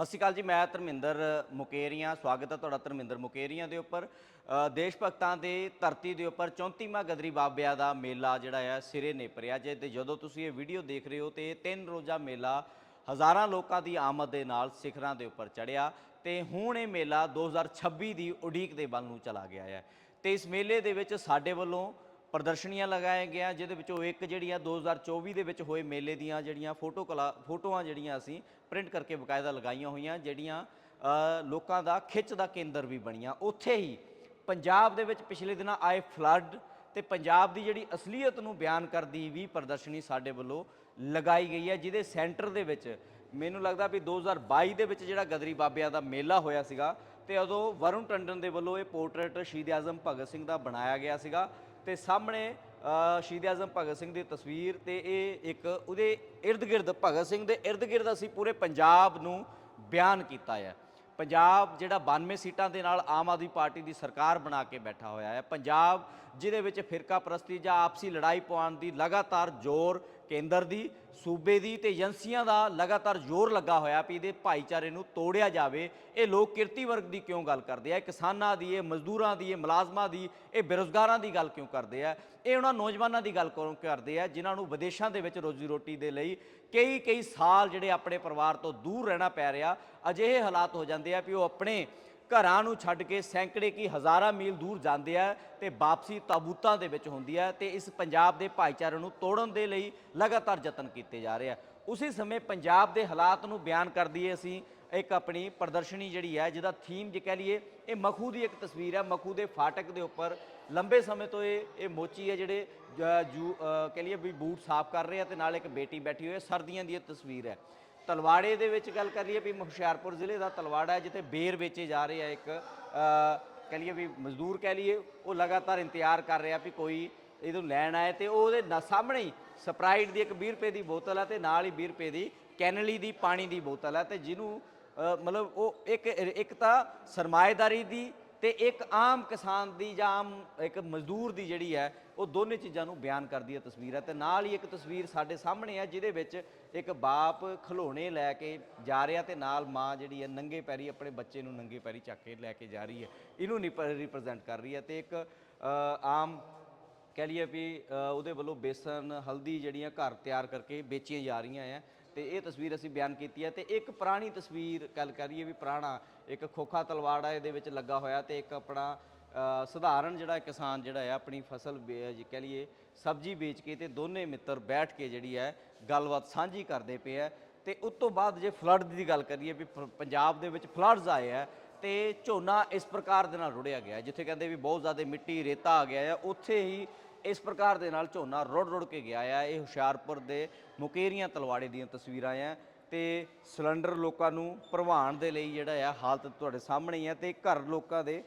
ਸਤਿ ਸ਼੍ਰੀ ਅਕਾਲ ਜੀ, ਮੈਂ ਧਰਮਿੰਦਰ ਮੁਕੇਰੀਆਂ, ਸਵਾਗਤ ਹੈ ਤੁਹਾਡਾ ਧਰਮਿੰਦਰ ਮੁਕੇਰੀਆਂ ਦੇ ਉੱਪਰ। ਦੇਸ਼ ਭਗਤਾਂ ਦੇ ਧਰਤੀ ਦੇ ਉੱਪਰ 34ਵਾਂ ਗਦਰੀ ਬਾਬਿਆਂ ਦਾ ਮੇਲਾ ਜਿਹੜਾ ਹੈ, ਸਿਰੇ ਨੇਪਰਿਆ ਜੇ ਤੇ ਜਦੋਂ ਤੁਸੀਂ ਇਹ ਵੀਡੀਓ ਦੇਖ ਰਹੇ ਹੋ ਤੇ ਇਹ ਤਿੰਨ ਰੋਜ਼ਾ ਮੇਲਾ ਹਜ਼ਾਰਾਂ ਲੋਕਾਂ ਦੀ ਆਮਦ ਦੇ ਨਾਲ ਸਿਖਰਾਂ ਦੇ ਉੱਪਰ ਚੜਿਆ ਤੇ ਹੁਣ ਇਹ ਮੇਲਾ 2026 ਦੀ ਉਡੀਕ ਦੇ ਵੱਲ ਨੂੰ ਚਲਾ ਗਿਆ ਹੈ। ਤੇ ਇਸ ਮੇਲੇ ਦੇ ਵਿੱਚ ਸਾਡੇ ਵੱਲੋਂ ਪ੍ਰਦਰਸ਼ਨੀਆਂ ਲਗਾਏ ਗਿਆ, ਜਿਹਦੇ ਵਿੱਚੋਂ ਇੱਕ ਜਿਹੜੀ ਆ 2024 ਦੇ ਵਿੱਚ ਹੋਏ ਮੇਲੇ ਦੀਆਂ ਜਿਹੜੀਆਂ ਫੋਟੋ ਕਲਾ, ਫੋਟੋਆਂ ਜਿਹੜੀਆਂ ਅਸੀਂ ਪ੍ਰਿੰਟ ਕਰਕੇ ਬਕਾਇਦਾ ਲਗਾਈਆਂ ਹੋਈਆਂ, ਜਿਹੜੀਆਂ ਲੋਕਾਂ ਦਾ ਖਿੱਚ ਦਾ ਕੇਂਦਰ ਵੀ ਬਣੀਆਂ। ਉੱਥੇ ਹੀ ਪੰਜਾਬ ਦੇ ਵਿੱਚ ਪਿਛਲੇ ਦਿਨਾਂ ਆਏ ਫਲੱਡ ਤੇ ਪੰਜਾਬ ਦੀ ਜਿਹੜੀ ਅਸਲੀਅਤ ਨੂੰ ਬਿਆਨ ਕਰਦੀ ਵੀ ਪ੍ਰਦਰਸ਼ਨੀ ਸਾਡੇ ਵੱਲੋਂ ਲਗਾਈ ਗਈ ਹੈ, ਜਿਹਦੇ ਸੈਂਟਰ ਦੇ ਵਿੱਚ ਮੈਨੂੰ ਲੱਗਦਾ ਵੀ 2022 ਦੇ ਵਿੱਚ ਜਿਹੜਾ ਗਦਰੀ ਬਾਬਿਆਂ ਦਾ ਮੇਲਾ ਹੋਇਆ ਸੀਗਾ, ਤੇ ਉਦੋਂ ਵਰੁਣ ਟੰਡਨ ਦੇ ਵੱਲੋਂ ਇਹ ਪੋਰਟਰੇਟ ਸ਼ਹੀਦ ਆਜ਼ਮ ਭਗਤ ਸਿੰਘ ਦਾ ਬਣਾਇਆ ਗਿਆ ਸੀਗਾ। ਤੇ ਸਾਹਮਣੇ ਸ਼ਹੀਦ ਆਜ਼ਮ ਭਗਤ ਸਿੰਘ ਦੀ ਤਸਵੀਰ ਤੇ ਇਹ ਇੱਕ ਉਹਦੇ ਇਰਦ ਗਿਰਦ, ਭਗਤ ਸਿੰਘ ਦੇ ਇਰਦ ਗਿਰਦ ਅਸੀਂ ਪੂਰੇ ਪੰਜਾਬ ਨੂੰ ਬਿਆਨ ਕੀਤਾ ਹੈ। ਪੰਜਾਬ ਜਿਹੜਾ 92 ਸੀਟਾਂ ਦੇ ਨਾਲ ਆਮ ਆਦਮੀ ਪਾਰਟੀ ਦੀ ਸਰਕਾਰ ਬਣਾ ਕੇ ਬੈਠਾ ਹੋਇਆ ਹੈ। ਪੰਜਾਬ ਜਿਹਦੇ ਵਿੱਚ ਫਿਰਕਾ ਪ੍ਰਸਤੀ ਜਾਂ ਆਪਸੀ ਲੜਾਈ ਪਾਉਣ ਦੀ ਲਗਾਤਾਰ ਜ਼ੋਰ ਕੇਂਦਰ ਦੀ, ਸੂਬੇ ਦੀ ਤੇ ਏਜੰਸੀਆਂ ਦਾ ਲਗਾਤਾਰ ਜ਼ੋਰ ਲੱਗਾ ਹੋਇਆ ਵੀ ਇਹਦੇ ਭਾਈਚਾਰੇ ਨੂੰ ਤੋੜਿਆ ਜਾਵੇ। ਇਹ ਲੋਕ ਕਿਰਤੀ ਵਰਗ ਦੀ ਕਿਉਂ ਗੱਲ ਕਰਦੇ ਆ? ਕਿਸਾਨਾਂ ਦੀ, ਇਹ ਮਜ਼ਦੂਰਾਂ ਦੀ, ਇਹ ਮੁਲਾਜ਼ਮਾਂ ਦੀ, ਇਹ ਬੇਰੁਜ਼ਗਾਰਾਂ ਦੀ ਗੱਲ ਕਿਉਂ ਕਰਦੇ ਆ? ਇਹ ਉਹਨਾਂ ਨੌਜਵਾਨਾਂ ਦੀ ਗੱਲ ਕਿਉਂ ਕਰਦੇ ਆ ਜਿਨ੍ਹਾਂ ਨੂੰ ਵਿਦੇਸ਼ਾਂ ਦੇ ਵਿੱਚ ਰੋਜ਼ੀ ਰੋਟੀ ਦੇ ਲਈ ਕਈ ਕਈ ਸਾਲ ਜਿਹੜੇ ਆਪਣੇ ਪਰਿਵਾਰ ਤੋਂ ਦੂਰ ਰਹਿਣਾ ਪੈ ਰਿਹਾ, ਅਜਿਹੇ ਹਾਲਾਤ ਹੋ ਜਾਂਦੇ ਆ ਵੀ ਉਹ ਆਪਣੇ ਘਰਾਂ ਨੂੰ ਛੱਡ ਕੇ ਸੈਂਕੜੇ ਕੀ ਹਜ਼ਾਰਾਂ ਮੀਲ ਦੂਰ ਜਾਂਦੇ ਆ ਤੇ ਵਾਪਸੀ ਤਾਬੂਤਾਂ ਦੇ ਵਿੱਚ ਹੁੰਦੀ ਹੈ ਤੇ ਇਸ ਪੰਜਾਬ ਦੇ ਭਾਈਚਾਰੇ ਨੂੰ ਤੋੜਨ ਦੇ ਲਈ ਲਗਾਤਾਰ ਯਤਨ ਕੀਤੇ ਜਾ ਰਹੇ ਆ। ਉਸੇ ਸਮੇਂ ਪੰਜਾਬ ਦੇ ਹਾਲਾਤ ਨੂੰ ਬਿਆਨ ਕਰਦੀ ਹੈ ਅਸੀਂ ਇੱਕ ਆਪਣੀ ਪ੍ਰਦਰਸ਼ਨੀ ਜਿਹੜੀ ਹੈ ਜਿਹਦਾ ਥੀਮ ਜੇ ਕਹਿ ਲਈਏ ਇਹ ਮਖੂ ਦੀ ਇੱਕ ਤਸਵੀਰ ਹੈ ਮਖੂ ਦੇ ਫਾਟਕ ਦੇ ਉੱਪਰ। ਲੰਬੇ ਸਮੇਂ ਤੋਂ ਇਹ ਇਹ ਮੋਚੀ ਹੈ ਜਿਹੜੇ ਜੂ ਅ, ਕਹਿ ਲਈਏ ਵੀ ਬੂਟ ਸਾਫ਼ ਕਰ ਰਹੇ ਆ ਤੇ ਨਾਲ ਇੱਕ ਬੇਟੀ ਬੈਠੀ ਹੋਈ ਹੈ ਸਰਦੀਆਂ ਦੀ ਇਹ ਤਸਵੀਰ ਹੈ ਤਲਵਾੜੇ ਦੇ ਵਿੱਚ ਗੱਲ ਕਰ ਲਈਏ ਵੀ ਹੁਸ਼ਿਆਰਪੁਰ ਜ਼ਿਲ੍ਹੇ ਦਾ ਤਲਵਾੜਾ ਹੈ ਜਿੱਥੇ ਬੇਰ ਵੇਚੇ ਜਾ ਰਹੇ ਆ ਇੱਕ ਅ, ਕਹਿ ਲਈਏ ਵੀ ਮਜ਼ਦੂਰ ਕਹਿ ਲਈਏ ਉਹ ਲਗਾਤਾਰ ਇੰਤਜ਼ਾਰ ਕਰ ਰਿਹਾ ਵੀ ਕੋਈ ਇਹਨੂੰ ਲੈਣ ਆਏ ਤੇ ਉਹਦੇ ਨਾ ਸਾਹਮਣੇ ਹੀ ਸਪਰਾਈਟ ਦੀ ਇੱਕ 20 ਰੁਪਏ ਦੀ ਬੋਤਲ ਹੈ ਤੇ ਨਾਲ ਹੀ 20 ਰੁਪਏ ਦੀ ਕੈਨਲੀ ਦੀ ਪਾਣੀ ਦੀ ਬੋਤਲ ਹੈ ਤੇ ਜਿਹਨੂੰ ਮਤਲਬ ਉਹ ਇੱਕ ਇੱਕ ਤਾਂ ਸਰਮਾਏਦਾਰੀ ਦੀ ਤੇ ਇੱਕ ਆਮ ਕਿਸਾਨ ਦੀ ਜਾਂ ਆਮ ਇੱਕ ਮਜ਼ਦੂਰ ਦੀ ਜਿਹੜੀ ਹੈ, ਉਹ ਦੋਨੇ ਚੀਜ਼ਾਂ ਨੂੰ ਬਿਆਨ ਕਰਦੀ ਹੈ ਤਸਵੀਰ ਹੈ ਤੇ ਨਾਲ ਹੀ ਇੱਕ ਤਸਵੀਰ ਸਾਡੇ ਸਾਹਮਣੇ ਹੈ, ਜਿਹਦੇ ਵਿੱਚ ਇੱਕ ਬਾਪ ਖਲੋਣੇ ਲੈ ਕੇ ਜਾ ਰਿਹਾ ਤੇ ਨਾਲ ਮਾਂ ਜਿਹੜੀ ਹੈ ਨੰਗੇ ਪੈਰੀ ਆਪਣੇ ਬੱਚੇ ਨੂੰ ਨੰਗੇ ਪੈਰੀ ਚੱਕ ਕੇ ਲੈ ਕੇ ਜਾ ਰਹੀ ਹੈ। ਇਹਨੂੰ ਰਿਪਰੈਜ਼ੈਂਟ ਕਰ ਰਹੀ ਹੈ ਤੇ ਇੱਕ ਆਮ ਕਹਿ ਲਈਏ ਵੀ ਉਹਦੇ ਵੱਲੋਂ ਬੇਸਨ, ਹਲਦੀ ਜਿਹੜੀਆਂ ਘਰ ਤਿਆਰ ਕਰਕੇ ਵੇਚੀਆਂ ਜਾ ਰਹੀਆਂ ਆ ਤੇ ਇਹ ਤਸਵੀਰ ਅਸੀਂ ਬਿਆਨ ਕੀਤੀ ਹੈ ਤੇ ਇੱਕ ਪੁਰਾਣੀ ਤਸਵੀਰ ਗੱਲ ਕਰੀਏ ਵੀ ਪੁਰਾਣਾ, ਇੱਕ ਖੋਖਾ ਤਲਵਾੜਾ ਇਹਦੇ ਵਿੱਚ ਲੱਗਾ ਹੋਇਆ ਤੇ ਇੱਕ ਆਪਣਾ ਸਧਾਰਨ ਜਿਹੜਾ ਕਿਸਾਨ ਜਿਹੜਾ ਹੈ ਆਪਣੀ ਫਸਲ ਵੇ- ਜੇ ਕਹਿ ਲਈਏ, ਸਬਜ਼ੀ ਵੇਚ ਕੇ ਤੇ ਦੋਨੇ ਮਿੱਤਰ ਬੈਠ ਕੇ ਜਿਹੜੀ ਹੈ ਗੱਲਬਾਤ ਸਾਂਝੀ ਕਰਦੇ ਪਏ ਹੈ ਤੇ ਉਸ ਤੋਂ ਬਾਅਦ ਜੇ ਫਲੱਡ ਦੀ ਗੱਲ ਕਰੀਏ ਵੀ ਪ- ਪੰਜਾਬ ਦੇ ਵਿੱਚ ਫਲੱਡਸ ਆਏ ਆ ਤੇ ਝੋਨਾ ਇਸ ਪ੍ਰਕਾਰ ਦੇ ਨਾਲ ਰੁੜਿਆ ਗਿਆ ਜਿੱਥੇ ਕਹਿੰਦੇ ਵੀ ਬਹੁਤ ਜ਼ਿਆਦਾ ਮਿੱਟੀ ਰੇਤਾ ਆ ਗਿਆ ਹੈ, ਉੱਥੇ ਹੀ ਇਸ ਪ੍ਰਕਾਰ ਦੇ ਨਾਲ ਝੋਨਾ ਰੁੜ ਰੁੜ ਕੇ ਗਿਆ ਆ। ਇਹ ਹੁਸ਼ਿਆਰਪੁਰ ਦੇ ਮੁਕੇਰੀਆਂ ਤਲਵਾੜੇ ਦੀਆਂ ਤਸਵੀਰਾਂ ਆ ਤੇ ਸਿਲੰਡਰ ਲੋਕਾਂ ਨੂੰ ਭਰਵਾਉਣ ਦੇ ਲਈ ਜਿਹੜਾ ਆ ਹਾਲਤ ਤੁਹਾਡੇ ਸਾਹਮਣੇ ਹੀ ਹੈ ਤੇ ਘਰ ਲੋਕਾਂ ਦੇ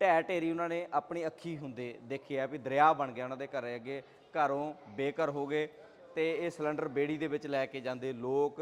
ਢਹਿ ਢੇਰੀ ਉਹਨਾਂ ਨੇ ਆਪਣੀ ਅੱਖੀ ਹੁੰਦੇ ਦੇਖਿਆ ਵੀ ਦਰਿਆ ਬਣ ਗਿਆ ਉਹਨਾਂ ਦੇ ਘਰ ਅੱਗੇ, ਘਰੋਂ ਬੇਘਰ ਹੋ ਗਏ ਤੇ ਇਹ ਸਿਲੰਡਰ ਬੇੜੀ ਦੇ ਵਿੱਚ ਲੈ ਕੇ ਜਾਂਦੇ ਲੋਕ।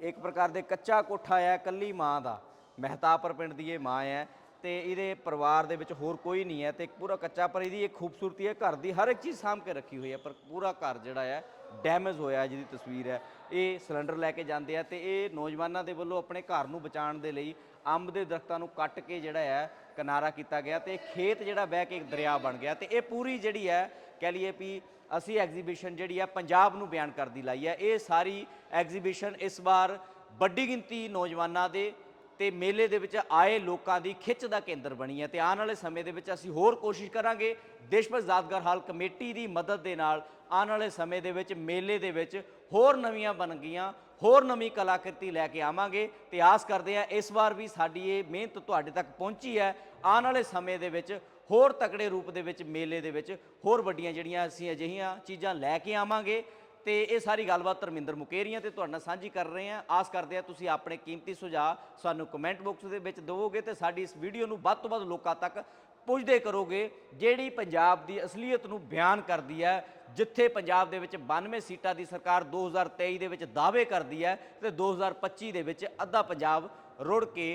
ਇੱਕ ਪ੍ਰਕਾਰ ਦੇ ਕੱਚਾ ਕੋਠਾ ਆ, ਕੱਲੀ ਮਾਂ ਦਾ, ਮਹਿਤਾਪੁਰ ਪਿੰਡ ਦੀ ਇਹ ਮਾਂ ਹੈ ਤੇ ਇਹਦੇ ਪਰਿਵਾਰ ਦੇ ਵਿੱਚ ਹੋਰ ਕੋਈ ਨਹੀਂ ਹੈ ਤੇ ਪੂਰਾ ਕੱਚਾ ਪਰ ਇਹਦੀ ਇੱਕ ਖੂਬਸੂਰਤੀ ਹੈ, ਘਰ ਦੀ ਹਰ ਇੱਕ ਚੀਜ਼ ਸਾਂਭ ਕੇ ਰੱਖੀ ਹੋਈ ਹੈ, ਪਰ ਪੂਰਾ ਘਰ ਜਿਹੜਾ ਹੈ, ਡੈਮੇਜ ਹੋਇਆ ਜਿਹਦੀ ਤਸਵੀਰ ਹੈ। ਇਹ ਸਿਲੰਡਰ ਲੈ ਕੇ ਜਾਂਦੇ ਆ ਤੇ ਇਹ ਨੌਜਵਾਨਾਂ ਦੇ ਵੱਲੋਂ ਆਪਣੇ ਘਰ ਨੂੰ ਬਚਾਉਣ ਦੇ ਲਈ ਅੰਬ ਦੇ ਦਰਖਤਾਂ ਨੂੰ ਕੱਟ ਕੇ ਜਿਹੜਾ ਹੈ, ਕਿਨਾਰਾ ਕੀਤਾ ਗਿਆ ਤੇ ਖੇਤ ਜਿਹੜਾ ਬਹਿ ਕੇ ਇੱਕ ਦਰਿਆ ਬਣ ਗਿਆ ਤੇ ਇਹ ਪੂਰੀ ਜਿਹੜੀ ਹੈ, ਕਹਿ ਲਈਏ ਵੀ ਅਸੀਂ ਐਗਜ਼ੀਬਿਸ਼ਨ ਜਿਹੜੀ ਆ ਪੰਜਾਬ ਨੂੰ ਬਿਆਨ ਕਰਦੀ ਲਾਈ ਹੈ। ਇਹ ਸਾਰੀ ਐਗਜ਼ੀਬਿਸ਼ਨ ਇਸ ਵਾਰ ਵੱਡੀ ਗਿਣਤੀ ਨੌਜਵਾਨਾਂ ਦੇ ਤੇ ਮੇਲੇ ਦੇ ਵਿੱਚ ਆਏ ਲੋਕਾਂ ਦੀ ਖਿੱਚ ਦਾ ਕੇਂਦਰ ਬਣੀ ਹੈ ਤੇ ਆਉਣ ਵਾਲੇ ਸਮੇਂ ਦੇ ਵਿੱਚ ਅਸੀਂ ਹੋਰ ਕੋਸ਼ਿਸ਼ ਕਰਾਂਗੇ। ਦੇਸ਼ ਯਾਦਗਾਰ ਹਾਲ ਕਮੇਟੀ ਦੀ ਮਦਦ ਦੇ ਨਾਲ ਆਉਣ ਵਾਲੇ ਸਮੇਂ ਦੇ ਵਿੱਚ ਮੇਲੇ ਦੇ ਵਿੱਚ ਹੋਰ ਨਵੀਆਂ ਬਣ ਗਈਆਂ, ਹੋਰ ਨਵੀਂ ਕਲਾਕ੍ਰਿਤੀ ਲੈ ਕੇ ਆਵਾਂਗੇ ਤੇ ਆਸ ਕਰਦੇ ਹਾਂ ਇਸ ਵਾਰ ਵੀ ਸਾਡੀ ਇਹ ਮਿਹਨਤ ਤੁਹਾਡੇ ਤੱਕ ਪਹੁੰਚੀ ਹੈ। ਆਉਣ ਵਾਲੇ ਸਮੇਂ ਦੇ ਵਿੱਚ ਹੋਰ ਤਕੜੇ ਰੂਪ ਦੇ ਵਿੱਚ ਮੇਲੇ ਦੇ ਵਿੱਚ ਹੋਰ ਵੱਡੀਆਂ ਜਿਹੜੀਆਂ ਅਸੀਂ ਅਜਿਹੀਆਂ ਚੀਜ਼ਾਂ ਲੈ ਕੇ ਆਵਾਂਗੇ। ਤੇ ਇਹ ਸਾਰੀ ਗੱਲਬਾਤ ਧਰਮਿੰਦਰ ਮੁਕੇਰੀਆਂ ਤੇ ਤੁਹਾਡੇ ਨਾਲ ਸਾਂਝੀ ਕਰ ਰਹੇ ਹਾਂ। ਆਸ ਕਰਦੇ ਹਾਂ ਤੁਸੀਂ ਆਪਣੇ ਕੀਮਤੀ ਸੁਝਾਅ ਸਾਨੂੰ ਕਮੈਂਟ ਬਾਕਸ ਦੇ ਵਿੱਚ ਦਿਵੋਗੇ ਤੇ ਸਾਡੀ ਇਸ ਵੀਡੀਓ ਨੂੰ ਵੱਧ ਤੋਂ ਵੱਧ ਲੋਕਾਂ ਤੱਕ ਪੁੱਜਦੇ ਕਰੋਗੇ, ਜਿਹੜੀ ਪੰਜਾਬ ਦੀ ਅਸਲੀਅਤ ਨੂੰ ਬਿਆਨ ਕਰਦੀ ਹੈ, ਜਿੱਥੇ ਪੰਜਾਬ ਦੇ ਵਿੱਚ 92 ਸੀਟਾਂ ਦੀ ਸਰਕਾਰ 2023 ਦੇ ਵਿੱਚ ਦਾਅਵੇ ਕਰਦੀ ਹੈ ਤੇ 2025 ਦੇ ਵਿੱਚ ਅੱਧਾ ਪੰਜਾਬ ਰੁੜ ਕੇ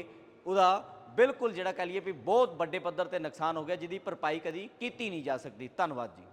ਉਹਦਾ ਬਿਲਕੁਲ ਜਿਹੜਾ ਕਹ ਲਈਏ ਵੀ ਬਹੁਤ ਵੱਡੇ ਪੱਧਰ ਤੇ ਨੁਕਸਾਨ ਹੋ ਗਿਆ, ਜਿਹਦੀ ਭਰਪਾਈ ਕਦੀ ਕੀਤੀ ਨਹੀਂ ਜਾ ਸਕਦੀ। ਧੰਨਵਾਦ ਜੀ।